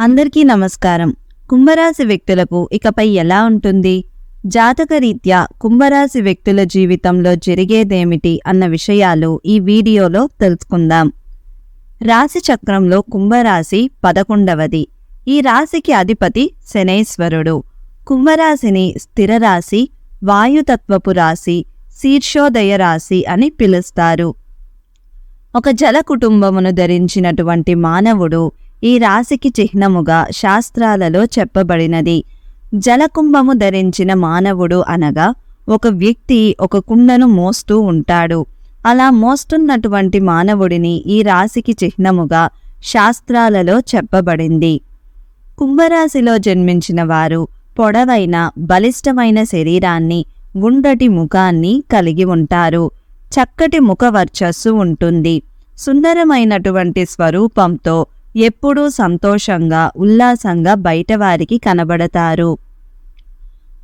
అందరికీ నమస్కారం. కుంభరాశి వ్యక్తులకు ఇకపై ఎలా ఉంటుంది? జాతకరీత్యా కుంభరాశి వ్యక్తుల జీవితంలో జరిగేదేమిటి అన్న విషయాలు ఈ వీడియోలో తెలుసుకుందాం. రాశి చక్రంలో కుంభరాశి పదకొండవది. ఈ రాశికి అధిపతి శనేశ్వరుడు. కుంభరాశిని స్థిర రాశి వాయుతత్వపు రాశి శీర్షోదయ రాశి అని పిలుస్తారు. ఒక జల కుటుంబమును ధరించినటువంటి మానవుడు ఈ రాశికి చిహ్నముగా శాస్త్రాలలో చెప్పబడినది. జలకుంభము ధరించిన మానవుడు అనగా ఒక వ్యక్తి ఒక కుండను మోస్తూ ఉంటాడు. అలా మోస్తున్నటువంటి మానవుడిని ఈ రాశికి చిహ్నముగా శాస్త్రాలలో చెప్పబడింది. కుంభరాశిలో జన్మించిన వారు పొడవైన బలిష్టమైన శరీరాన్ని గుండటి ముఖాన్ని కలిగి ఉంటారు. చక్కటి ముఖ వర్చస్సు ఉంటుంది. సుందరమైనటువంటి స్వరూపంతో ఎప్పుడూ సంతోషంగా ఉల్లాసంగా బయటవారికి కనబడతారు.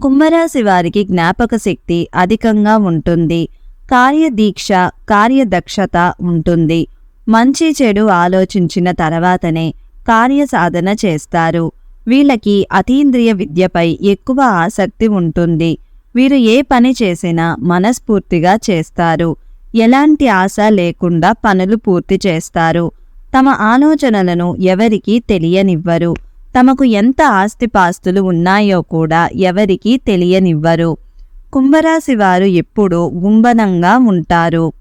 కుంభరాశి వారికి జ్ఞాపక శక్తి అధికంగా ఉంటుంది. కార్యదీక్ష కార్యదక్షత ఉంటుంది. మంచి చెడు ఆలోచించిన తర్వాతనే కార్యసాధన చేస్తారు. వీళ్ళకి అతీంద్రియ విద్యపై ఎక్కువ ఆసక్తి ఉంటుంది. వీరు ఏ పని చేసినా మనస్ఫూర్తిగా చేస్తారు. ఎలాంటి ఆశ లేకుండా పనులు పూర్తి చేస్తారు. తమ ఆలోచనలను ఎవరికీ తెలియనివ్వరు. తమకు ఎంత ఆస్తిపాస్తులు ఉన్నాయో కూడా ఎవరికీ తెలియనివ్వరు. కుంభరాశి వారు ఎప్పుడూ గుంబనంగా ఉంటారు.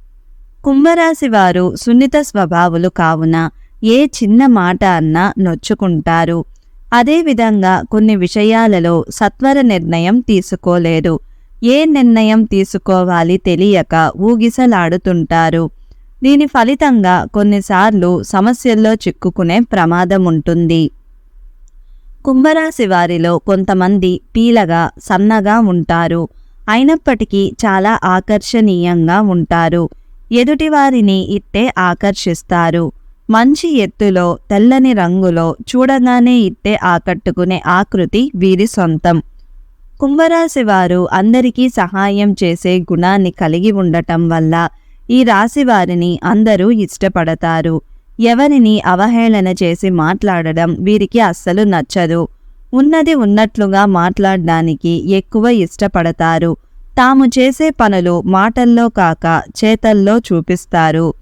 కుంభరాశి వారు సున్నిత స్వభావులు కావున ఏ చిన్న మాట అన్నా నొచ్చుకుంటారు. అదేవిధంగా కొన్ని విషయాలలో సత్వర నిర్ణయం తీసుకోలేరు. ఏ నిర్ణయం తీసుకోవాలి తెలియక ఊగిసలాడుతుంటారు. దీని ఫలితంగా కొన్నిసార్లు సమస్యల్లో చిక్కుకునే ప్రమాదం ఉంటుంది కుంభరాశి వారిలో కొంతమంది పీలగా సన్నగా ఉంటారు. అయినప్పటికీ చాలా ఆకర్షణీయంగా ఉంటారు. ఎదుటివారిని ఇట్టే ఆకర్షిస్తారు. మంచి ఎత్తులో తెల్లని రంగులో చూడగానే ఇట్టే ఆకట్టుకునే ఆకృతి వీరి సొంతం. కుంభరాశి వారు అందరికీ సహాయం చేసే గుణాన్ని కలిగి ఉండటం వల్ల ఈ రాశి వారిని అందరూ ఇష్టపడతారు. ఎవరిని అవహేళన చేసి మాట్లాడడం వీరికి అస్సలు నచ్చదు. ఉన్నది ఉన్నట్లుగా మాట్లాడడానికి ఎక్కువ ఇష్టపడతారు. తాము చేసే పనులు మాటల్లో కాక చేతల్లో చూపిస్తారు.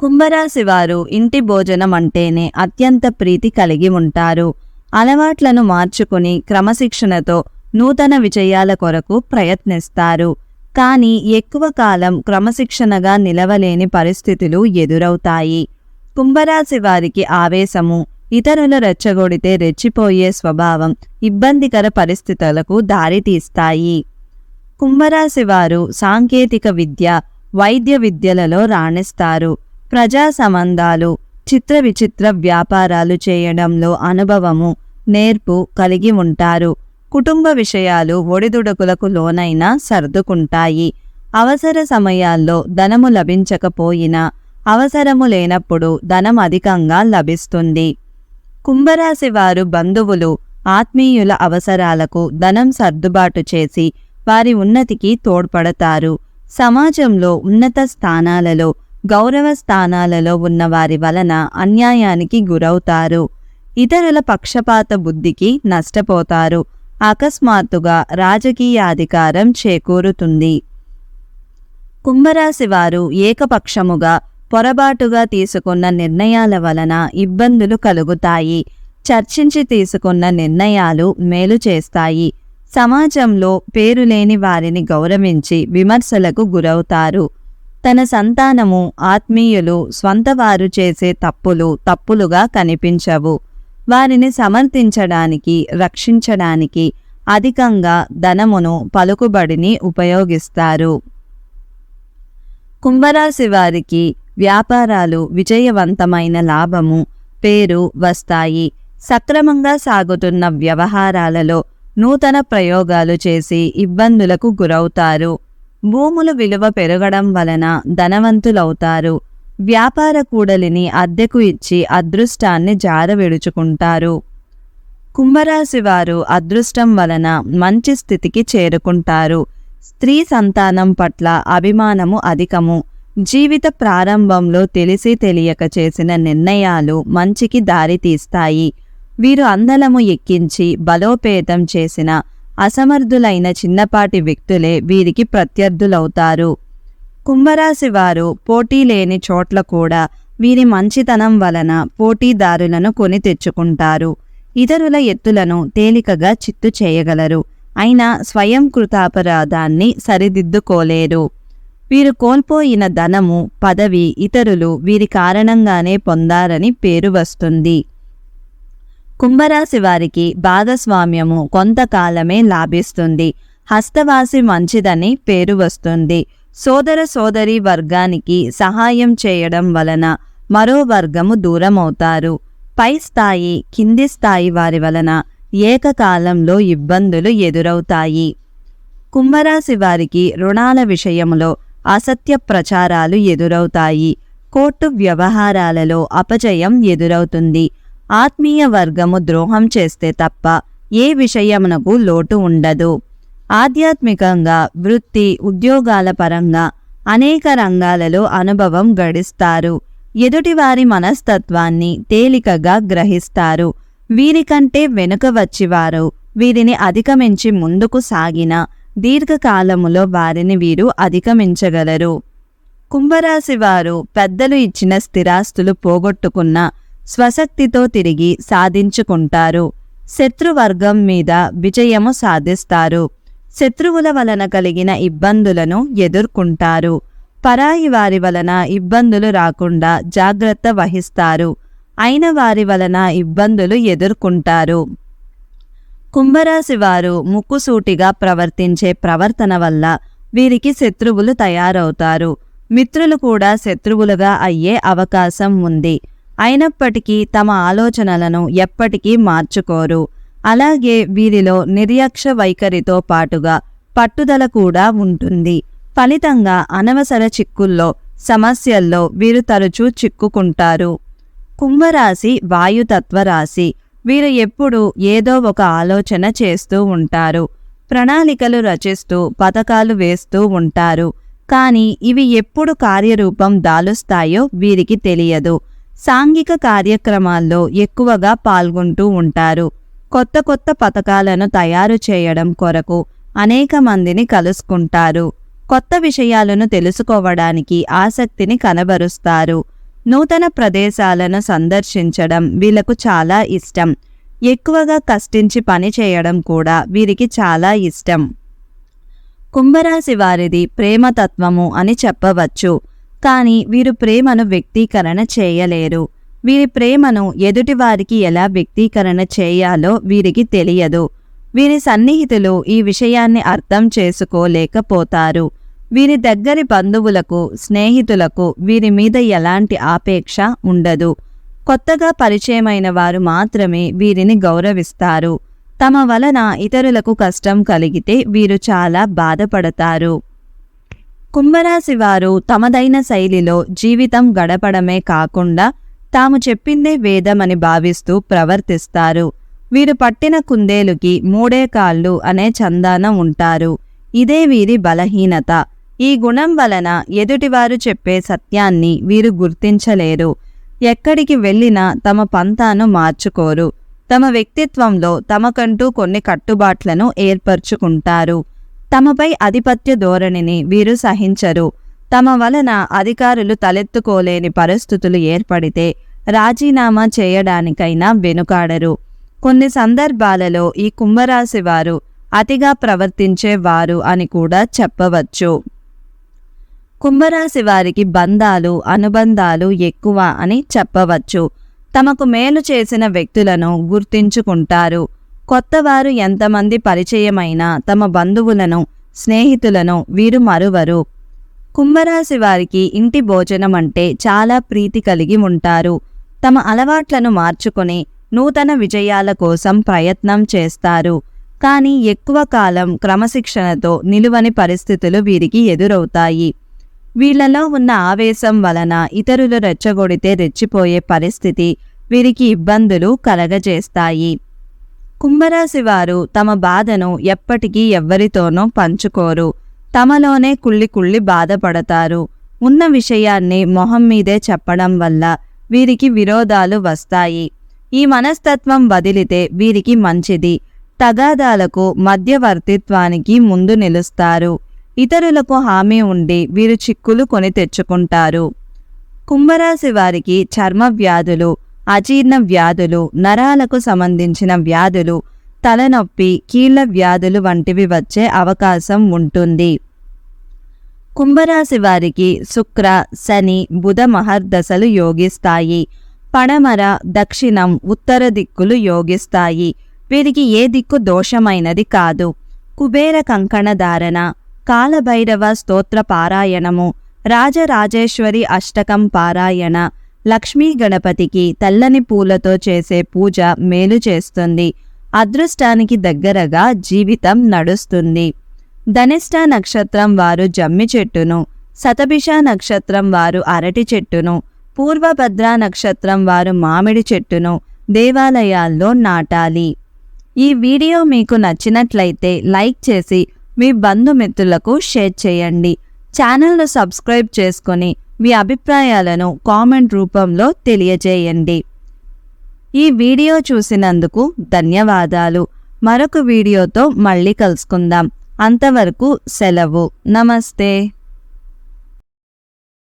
కుంభరాశి వారు ఇంటి భోజనం అంటేనే అత్యంత ప్రీతి కలిగి ఉంటారు. అలవాట్లను మార్చుకుని క్రమశిక్షణతో నూతన విజయాల కొరకు ప్రయత్నిస్తారు. కానీ ఎక్కువ కాలం క్రమశిక్షణగా నిలవలేని పరిస్థితులు ఎదురవుతాయి. కుంభరాశి వారికి ఆవేశము ఇతరులు రెచ్చగొడితే రెచ్చిపోయే స్వభావం ఇబ్బందికర పరిస్థితులకు దారితీస్తాయి. కుంభరాశి వారు సాంకేతిక విద్య వైద్య విద్యలలో రాణిస్తారు. ప్రజా సంబంధాలు చిత్ర విచిత్ర వ్యాపారాలు చేయడంలో అనుభవము నేర్పు కలిగి ఉంటారు. కుటుంబ విషయాలు ఒడిదుడుకులకు లోనైనా సర్దుకుంటాయి. అవసర సమయాల్లో ధనము లభించకపోయినా అవసరము లేనప్పుడు ధనం అధికంగా లభిస్తుంది. కుంభరాశి వారు బంధువులు ఆత్మీయుల అవసరాలకు ధనం సర్దుబాటు చేసి వారి ఉన్నతికి తోడ్పడతారు. సమాజంలో ఉన్నత స్థానాలలో గౌరవ స్థానాలలో ఉన్న వారి వలన అన్యాయానికి గురవుతారు. ఇతరుల పక్షపాత బుద్ధికి నష్టపోతారు. అకస్మాత్తుగా రాజకీయ అధికారం చేకూరుతుంది. కుంభరాశి వారు ఏకపక్షముగా పొరబాటుగా తీసుకున్న నిర్ణయాల వలన ఇబ్బందులు కలుగుతాయి. చర్చించి తీసుకున్న నిర్ణయాలు మేలు చేస్తాయి. సమాజంలో పేరులేని వారిని గౌరవించి విమర్శలకు గురవుతారు. తన సంతానము ఆత్మీయులు స్వంతవారు చేసే తప్పులు తప్పులుగా కనిపించవు. వారిని సమర్థించడానికి రక్షించడానికి అధికంగా ధనమును పలుకుబడిని ఉపయోగిస్తారు. కుంభరాశి వారికి వ్యాపారాలు విజయవంతమైన లాభము పేరు వస్తాయి. సక్రమంగా సాగుతున్న వ్యవహారాలలో నూతన ప్రయోగాలు చేసి ఇబ్బందులకు గురవుతారు. భూముల విలువ పెరగడం వలన ధనవంతులవుతారు. వ్యాపార కూడలిని అద్దెకు ఇచ్చి అదృష్టాన్ని జారవిడుచుకుంటారు. కుంభరాశి వారు అదృష్టం వలన మంచి స్థితికి చేరుకుంటారు. స్త్రీ సంతానం పట్ల అభిమానము అధికము. జీవిత ప్రారంభంలో తెలిసి తెలియక చేసిన నిర్ణయాలు మంచికి దారితీస్తాయి వీరు అందలము ఎక్కించి బలోపేతం చేసిన అసమర్థులైన చిన్నపాటి వ్యక్తులే వీరికి ప్రత్యర్థులవుతారు. కుంభరాశి వారు పోటీ లేని చోట్ల కూడా వీరి మంచితనం వలన పోటీదారులను కొని తెచ్చుకుంటారు. ఇతరుల ఎత్తులను తేలికగా చిత్తు చేయగలరు. అయినా స్వయం కృతాపరాధాన్ని సరిదిద్దుకోలేరు. వీరు కోల్పోయిన ధనము పదవి ఇతరులు వీరి కారణంగానే పొందారని పేరు వస్తుంది. కుంభరాశి వారికి భాగస్వామ్యము కొంతకాలమే లాభిస్తుంది. హస్తవాసి మంచిదని పేరు వస్తుంది. సోదర సోదరి వర్గానికి సహాయం చేయడం వలన మరో వర్గము దూరమవుతారు. పై స్థాయి కింది స్థాయి వారి వలన ఏకకాలంలో ఇబ్బందులు ఎదురవుతాయి. కుంభరాశి వారికి రుణాల విషయంలో అసత్య ప్రచారాలు ఎదురవుతాయి. కోర్టు వ్యవహారాలలో అపజయం ఎదురవుతుంది. ఆత్మీయ వర్గము ద్రోహం చేస్తే తప్ప ఏ విషయమునకు లోటు ఉండదు. ఆధ్యాత్మికంగా వృత్తి ఉద్యోగాల పరంగా అనేక రంగాలలో అనుభవం గడిస్తారు. ఎదుటివారి మనస్తత్వాన్ని తేలికగా గ్రహిస్తారు. వీరికంటే వెనుక వచ్చివారు వీరిని అధిగమించి ముందుకు సాగిన దీర్ఘకాలములో వారిని వీరు అధిగమించగలరు. కుంభరాశి వారు పెద్దలు ఇచ్చిన స్థిరాస్తులు పోగొట్టుకున్న స్వశక్తితో తిరిగి సాధించుకుంటారు. శత్రువర్గం మీద విజయము సాధిస్తారు. శత్రువుల వలన కలిగిన ఇబ్బందులను ఎదుర్కొంటారు. పరాయి వారి వలన ఇబ్బందులు రాకుండా జాగ్రత్త వహిస్తారు. అయిన వారి వలన ఇబ్బందులు ఎదుర్కొంటారు. కుంభరాశి వారు ముక్కుసూటిగా ప్రవర్తించే ప్రవర్తన వల్ల వీరికి శత్రువులు తయారవుతారు. మిత్రులు కూడా శత్రువులుగా అయ్యే అవకాశం ఉంది. అయినప్పటికీ తమ ఆలోచనలను ఎప్పటికీ మార్చుకోరు. అలాగే వీరిలో నిర్యక్ష వైఖరితో పాటుగా పట్టుదల కూడా ఉంటుంది. ఫలితంగా అనవసర చిక్కుల్లో సమస్యల్లో వీరు తరచూ చిక్కుకుంటారు. కుంభరాశి వాయుతత్వ రాశి. వీరు ఎప్పుడూ ఏదో ఒక ఆలోచన చేస్తూ ఉంటారు. ప్రణాళికలు రచిస్తూ పథకాలు వేస్తూ ఉంటారు. కానీ ఇవి ఎప్పుడు కార్యరూపం దాలుస్తాయో వీరికి తెలియదు. సాంఘిక కార్యక్రమాల్లో ఎక్కువగా పాల్గొంటూ ఉంటారు. కొత్త కొత్త పథకాలను తయారు చేయడం కొరకు అనేక మందిని కలుసుకుంటారు. కొత్త విషయాలను తెలుసుకోవడానికి ఆసక్తిని కనబరుస్తారు. నూతన ప్రదేశాలను సందర్శించడం వీళ్ళకు చాలా ఇష్టం. ఎక్కువగా కష్టించి పని చేయడం కూడా వీరికి చాలా ఇష్టం. కుంభరాశి వారిది ప్రేమతత్వము అని చెప్పవచ్చు. కానీ వీరు ప్రేమను వ్యక్తీకరణ చేయలేరు. వీరి ప్రేమను ఎదుటివారికి ఎలా వ్యక్తీకరణ చేయాలో వీరికి తెలియదు. వీరి సన్నిహితులు ఈ విషయాన్ని అర్థం చేసుకోలేకపోతారు. వీరి దగ్గరి బంధువులకు స్నేహితులకు వీరి మీద ఎలాంటి ఆపేక్ష ఉండదు. కొత్తగా పరిచయమైన వారు మాత్రమే వీరిని గౌరవిస్తారు. తమ వలన ఇతరులకు కష్టం కలిగితే వీరు చాలా బాధపడతారు. కుంభరాశి వారు తమదైన శైలిలో జీవితం గడపడమే కాకుండా తాము చెప్పిందే వేదమని భావిస్తూ ప్రవర్తిస్తారు. వీరు పట్టిన కుందేలుకి మూడే కాళ్ళు అనే చందాన ఉంటారు. ఇదే వీరి బలహీనత. ఈ గుణం వలన ఎదుటివారు చెప్పే సత్యాన్ని వీరు గుర్తించలేరు. ఎక్కడికి వెళ్ళినా తమ పంతాను మార్చుకోరు. తమ వ్యక్తిత్వంలో తమకంటూ కొన్ని కట్టుబాట్లను ఏర్పరచుకుంటారు. తమపై ఆధిపత్య ధోరణిని వీరు సహించరు. తమ వలన అధికారులు తలెత్తుకోలేని పరిస్థితులు ఏర్పడితే రాజీనామా చేయడానికైనా వెనుకాడరు. కొన్ని సందర్భాలలో ఈ కుంభరాశి వారు అతిగా ప్రవర్తించేవారు అని కూడా చెప్పవచ్చు. కుంభరాశి వారికి బంధాలు అనుబంధాలు ఎక్కువ అని చెప్పవచ్చు. తమకు మేలు చేసిన వ్యక్తులను గుర్తించుకుంటారు. కొత్తవారు ఎంతమంది పరిచయమైనా తమ బంధువులను స్నేహితులను వీరు మరువరు. కుంభరాశి వారికి ఇంటి భోజనం అంటే చాలా ప్రీతి కలిగి ఉంటారు. తమ అలవాట్లను మార్చుకొని నూతన విజయాల కోసం ప్రయత్నం చేస్తారు. కానీ ఎక్కువ కాలం క్రమశిక్షణతో నిలువని పరిస్థితులు వీరికి ఎదురవుతాయి. వీళ్ళలో ఉన్న ఆవేశం వలన ఇతరులు రెచ్చగొడితే రెచ్చిపోయే పరిస్థితి వీరికి ఇబ్బందులు కలగజేస్తాయి. కుంభరాశి వారు తమ బాధను ఎప్పటికీ ఎవ్వరితోనూ పంచుకోరు. తమలోనే కుళ్ళి కుళ్ళి బాధపడతారు. ఉన్న విషయాన్ని మొహం మీదే చెప్పడం వల్ల వీరికి విరోధాలు వస్తాయి. ఈ మనస్తత్వం వదిలితే వీరికి మంచిది. తగాదాలకు మధ్యవర్తిత్వానికి ముందు నిలుస్తారు. ఇతరులకు హామీ ఉండి వీరు చిక్కులు కొని తెచ్చుకుంటారు. కుంభరాశి వారికి చర్మ వ్యాధులు అజీర్ణ వ్యాధులు నరాలకు సంబంధించిన వ్యాధులు తలనొప్పి కీళ్ళ వ్యాధులు వంటివి వచ్చే అవకాశం ఉంటుంది. కుంభరాశి వారికి శుక్ర శని బుధ మహర్దశలు యోగిస్తాయి. పడమర దక్షిణం ఉత్తర దిక్కులు యోగిస్తాయి. వీరికి ఏ దిక్కు దోషమైనది కాదు. కుబేర కంకణ ధారణ కాలభైరవ స్తోత్ర పారాయణము రాజరాజేశ్వరి అష్టకం పారాయణ లక్ష్మీ గణపతికి తెల్లని పూలతో చేసే పూజ మేలు చేస్తుంది. అదృష్టానికి దగ్గరగా జీవితం నడుస్తుంది. ధనిష్ట నక్షత్రం వారు జమ్మి చెట్టును శతభిష నక్షత్రం వారు అరటి చెట్టును పూర్వభద్ర నక్షత్రం వారు మామిడి చెట్టును దేవాలయాల్లో నాటాలి. ఈ వీడియో మీకు నచ్చినట్లయితే లైక్ చేసి మీ బంధుమిత్రులకు షేర్ చేయండి. ఛానల్ను సబ్స్క్రైబ్ చేసుకొని మీ అభిప్రాయాలను కామెంట్ రూపంలో తెలియజేయండి. ఈ వీడియో చూసినందుకు ధన్యవాదాలు. మరొక వీడియోతో మళ్ళీ కలుసుకుందాం. అంతవరకు సెలవు. నమస్తే.